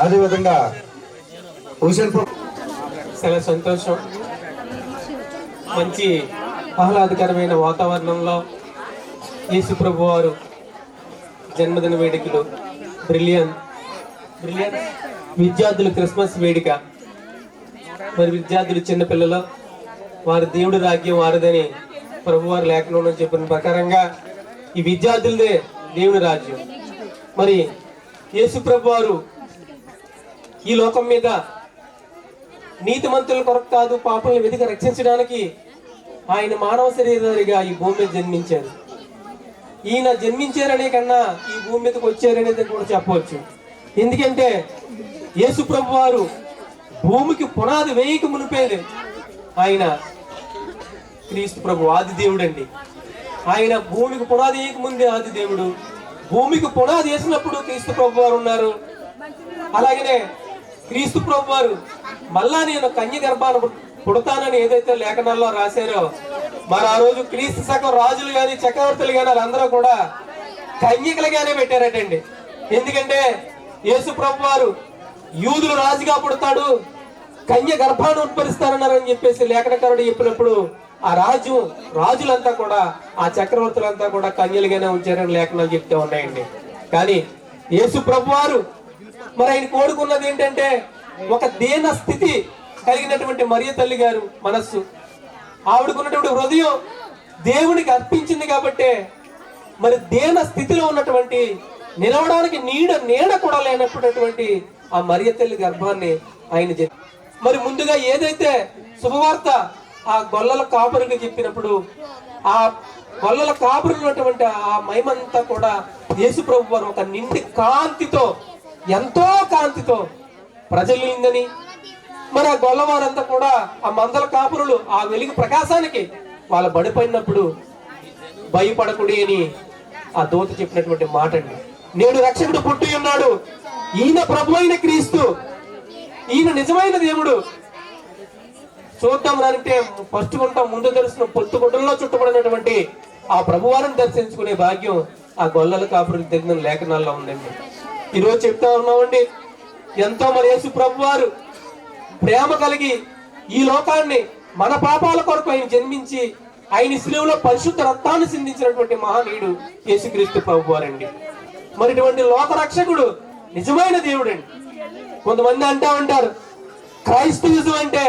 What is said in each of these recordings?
అదేవిధంగా హుసేన్ చాలా సంతోషం. మంచి ఆహ్లాదకరమైన వాతావరణంలో యేసు ప్రభు వారు జన్మదిన వేడుకలు. బ్రిలియన్ బ్రిలియన్ విద్యార్థులు క్రిస్మస్ వేడుక. మరి విద్యార్థులు చిన్నపిల్లలు వారి దేవుడి రాజ్యం వారిదని ప్రభువారు లేఖనంలో చెప్పిన ప్రకారంగా ఈ విద్యార్థులదే దేవుని రాజ్యం. మరి యేసు ప్రభు వారు ఈ లోకం మీద నీతిమంతుల కొరకు కాదు పాపల్ని వెతికి రక్షించడానికి ఆయన మానవ శరీరాలుగా ఈ భూమి మీద జన్మించారు ఈయన జన్మించారనే కన్నా ఈ భూమి మీదకి వచ్చారనేది కూడా చెప్పవచ్చు. ఎందుకంటే యేసు ప్రభు వారు భూమికి పునాది వేయక మునిపేది ఆయన క్రీస్తు ప్రభు ఆది దేవుడు అండి ఆయన భూమికి పునాది వేయక ముందే ఆది దేవుడు. భూమికి పునాది వేసినప్పుడు క్రీస్తు ప్రభు వారు ఉన్నారు. అలాగనే క్రీస్తు ప్రభు వారు మళ్ళా నేను కన్య గర్భాన పుడతానని ఏదైతే లేఖనాల్లో రాశారో మరి ఆ రోజు క్రీస్తు సగం రాజులు గాని చక్రవర్తులు కానీ వాళ్ళందరూ కూడా కన్యకలుగానే పెట్టారటండి. ఎందుకంటే యేసు ప్రభు వారు యూదులు రాజుగా పుడతాడు కన్య గర్భాన్ని ఉత్పరిస్తారన్నారని చెప్పేసి లేఖనకారుడు చెప్పినప్పుడు ఆ రాజు రాజులంతా కూడా ఆ చక్రవర్తులంతా కూడా కన్యలుగానే ఉంచారని లేఖనాలు చెప్తూ ఉన్నాయండి. కానీ యేసు ప్రభు వారు మరి ఆయన కోరుకున్నది ఏంటంటే ఒక దీన స్థితి కలిగినటువంటి మరియ తల్లి గారు మనస్సు. ఆవిడకున్నటువంటి హృదయం దేవునికి అర్పించింది కాబట్టే మరి దేన స్థితిలో ఉన్నటువంటి నిలవడానికి నీడ నీడ కూడా లేనటువంటి ఆ మరియ తల్లి గర్భాన్ని ఆయన మరి ముందుగా ఏదైతే శుభవార్త ఆ గొల్లల కాపురికి చెప్పినప్పుడు ఆ గొల్లల కాపురులు ఉన్నటువంటి ఆ మహిమంతా కూడా యేసు ప్రభు వారు ఒక నిండి కాంతితో ఎంతో కాంతితో ప్రజలిందని మరి ఆ గొల్లవారంతా కూడా ఆ మందల కాపురులు ఆ వెలుగు ప్రకాశానికి వాళ్ళ బడిపోయినప్పుడు భయపడకుడి అని ఆ దోత చెప్పినటువంటి మాట అండి నేడు రక్షకుడు పుట్టి ఉన్నాడు. ఈయన ప్రభు అయిన క్రీస్తు ఈయన నిజమైన దేవుడు. చూద్దాం అంటే ఫస్ట్ గుంట ముందు తెలుసిన పొత్తు గుడ్డల్లో చుట్టబడినటువంటి ఆ ప్రభువారిని దర్శించుకునే భాగ్యం ఆ గొల్లల కాపురికి తగిన లేఖనాల్లో ఉందండి. ఈరోజు చెప్తా ఉన్నామండి ఎంతో మరి యేసు ప్రభు వారు ప్రేమ కలిగి ఈ లోకాన్ని మన పాపాల కొరకు ఆయన జన్మించి ఆయన శిలువలో పరిశుద్ధ రక్తాన్ని సిందించినటువంటి మహానీయుడు యేసుక్రీస్తు ప్రభు వారండి మరి ఇటువంటి లోక రక్షకుడు నిజమైన దేవుడండి. కొంతమంది అంటా ఉంటారు క్రైస్తవిజం అంటే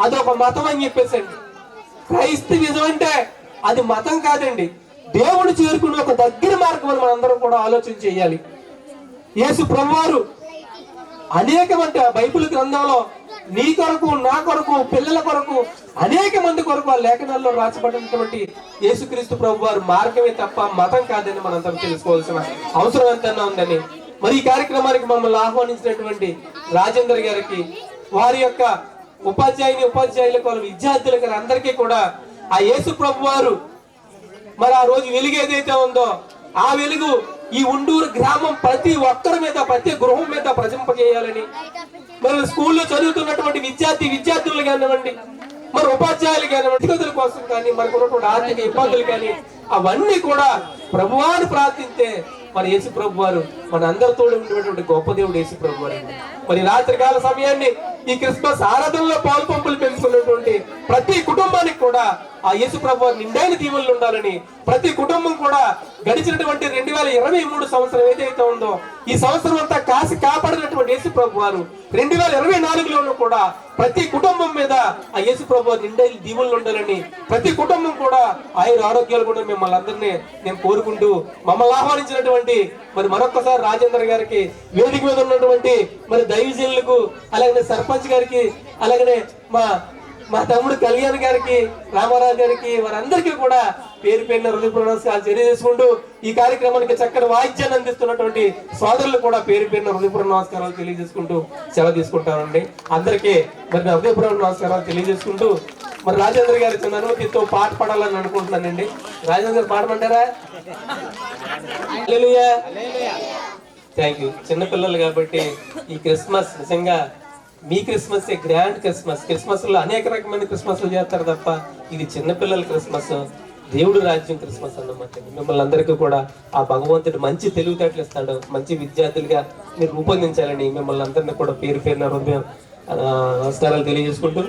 అది ఒక మతం అని చెప్పేసండి. క్రైస్తవిజం అంటే అది మతం కాదండి. దేవుడు చేరుకున్న ఒక దగ్గర మార్గం అని మనందరం కూడా ఆలోచన చేయాలి. యేసు ప్రభువారు అనేకమంటే బైబిల్ గ్రంథంలో నీ కొరకు నా కొరకు పిల్లల కొరకు అనేక మంది కొరకు ఆ లేఖనాల్లో రాసబడినటువంటి యేసుక్రీస్తు ప్రభు వారు మార్గమే తప్ప మతం కాదని మనందరం తెలుసుకోవాల్సిన అవసరం ఎంతైనా ఉందని. మరి ఈ కార్యక్రమానికి మమ్మల్ని ఆహ్వానించినటువంటి రాజేందర్ గారికి వారి యొక్క ఉపాధ్యాయుని ఉపాధ్యాయులకు వాళ్ళ విద్యార్థులకు అందరికీ కూడా ఆ యేసు ప్రభు వారు మరి ఆ రోజు వెలుగు ఏదైతే ఉందో ఆ వెలుగు ఈ ఉండూరు గ్రామం ప్రతి ఒక్కరి మీద ప్రతి గృహం మీద ప్రజింపజేయాలని మరి స్కూల్లో చదువుతున్నటువంటి విద్యార్థి విద్యార్థులు కానివ్వండి మరి ఉపాధ్యాయులు కానివ్వండి వ్యక్తిగతుల కోసం కానీ మనకు ఉన్నటువంటి ఆర్థిక ఇబ్బందులు కానీ అవన్నీ కూడా ప్రభువాన్ని ప్రార్థిస్తే మరి యేసు ప్రభు వారు మన అందరితో ఉండేటువంటి గొప్ప దేవుడు యేసు ప్రభు వారు మరి రాత్రికాల సమయాన్ని ఈ క్రిస్మస్ ఆరాధనలో పాలు పంపులు పెంచుకున్నటువంటి ప్రతి కుటుంబానికి కూడా ఆ యేసు ప్రభు నిండైన దీవులు ఉండాలని ప్రతి కుటుంబం కూడా గడిచినటువంటి రెండు వేల ఇరవై మూడు సంవత్సరం ఏదైతే ఉందో ఈ సంవత్సరం అంతా కాసి కాపాడినటువంటి యేసు ప్రభు వారు రెండు వేల ఇరవై నాలుగులోనూ కూడా ప్రతి కుటుంబం మీద ఆ యేసు ప్రభు వారి నిండైన దీవులు ఉండాలని ప్రతి కుటుంబం కూడా ఆయుర ఆరోగ్యాలు కూడా మిమ్మల్ని అందరినీ నేను కోరుకుంటూ మమ్మల్ని ఆహ్వానించినటువంటి మరి మరొకసారి రాజేంద్ర గారికి వేదిక మీద ఉన్నటువంటి మరి దైవజనులకు అలాగే సర్పంచ్ గారికి అలాగనే మా మా తమ్ముడు కళ్యాణ్ గారికి రామారావు గారికి వారందరికీ కూడా పేరు పేరున హృదయ నమస్కారాలు తెలియజేసుకుంటూ ఈ కార్యక్రమానికి చక్కటి వాయిద్యాన్ని అందిస్తున్నటువంటి సోదరులు కూడా పేరు పేరున హృదయపూర్వ నమస్కారాలు తెలియజేసుకుంటూ సెలవు తీసుకుంటానండి అందరికీ మరి హృదయపూర్వ నమస్కారాలు తెలియజేసుకుంటూ మరి రాజేంద్ర గారి చిన్న అనుమతితో పాట పాడాలని అనుకుంటున్నానండి. రాజేంద్ర గారు పాడమంటారా? థ్యాంక్ యూ చిన్నపిల్లలు కాబట్టి ఈ క్రిస్మస్ నిజంగా మీ క్రిస్మస్ గ్రాండ్ క్రిస్మస్. క్రిస్మస్లో అనేక రకమైన క్రిస్మస్ చేస్తారు తప్ప ఇది చిన్నపిల్లల క్రిస్మస్ దేవుడు రాజ్యం క్రిస్మస్ అన్నమాట. మిమ్మల్ని అందరికీ కూడా ఆ భగవంతుడు మంచి తెలివితేటలు ఇస్తాడు మంచి విద్యార్థులుగా మీరు రూపొందించాలని మిమ్మల్ని అందరినీ కూడా పేరు పేరున హృదయం నమస్కారాలు తెలియజేసుకుంటూ